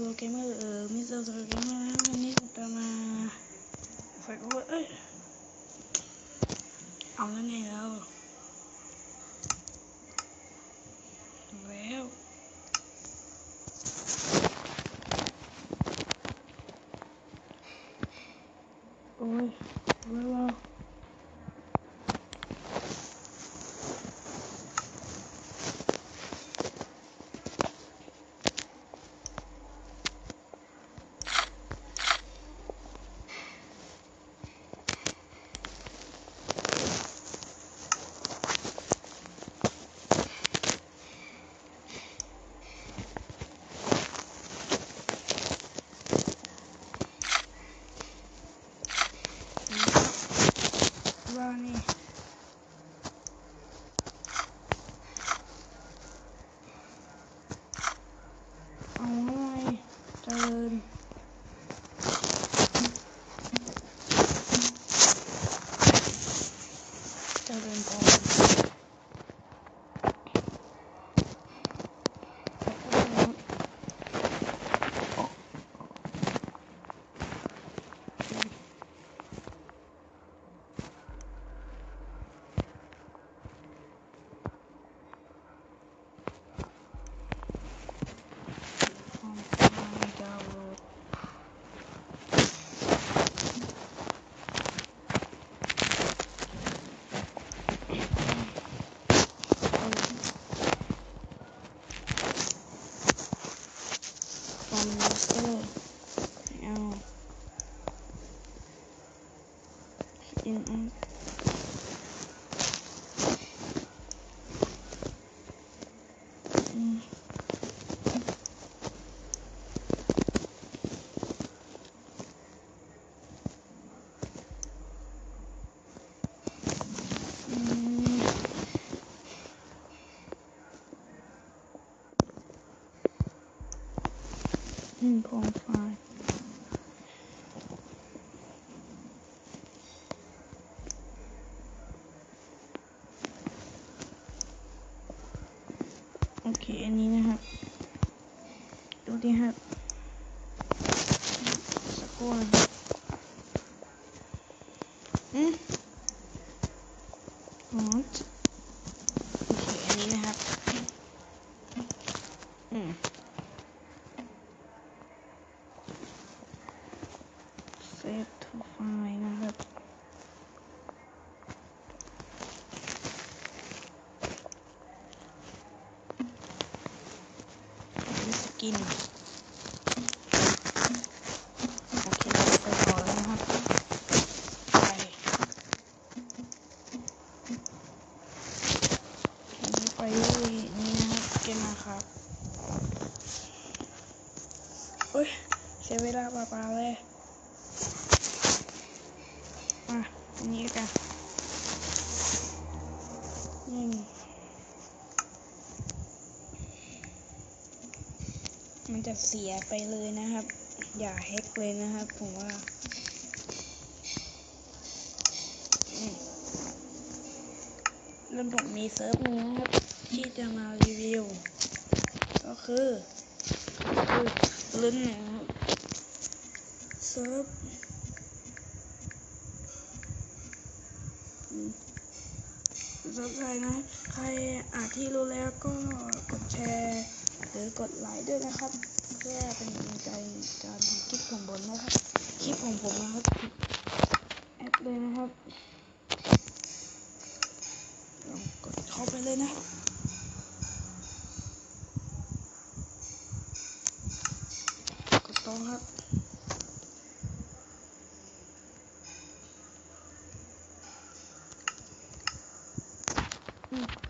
โลเกมเมอร์เออมิสเตอร์โซโลเกมเมอร์นะครับวันนี้จะมาใส่โอ้ยเอ้ย เอาแล้วไงแล้วแล้วโอ้ยว้าว ว่านี่เอาไงเจริญ เจริญพรของดาวน์โหลด คอมพิว 15.5 Okay, I need to have Do they have Hmm? What? กินโอเคเราไปต่อแล้วนะครับไปอันนี้ไปนี่นะครับเกมมาครับโอ้ยเสียเวลาเปล่าๆเลยมาอันนี้กัน มันจะเสียไปเลยนะครับ อย่าแฮกเลยนะครับ ผมว่าอืมเริ่มผมมีเซิร์ฟนึงนะครับ ที่จะมารีวิว ก็คือคือลุ้นนะครับเซิร์ฟเซิร์ฟใครนะ ใครอาจที่รู้แล้วก็กดแชร์ หรือกดไลค์ด้วยนะครับ เพื่อเป็นกำลังใจการทำคลิปของผมนะครับ คลิปของผมนะครับแอดเลยนะครับลองกดเข้าไปเลยนะกดต้องครับอืมสำหรับ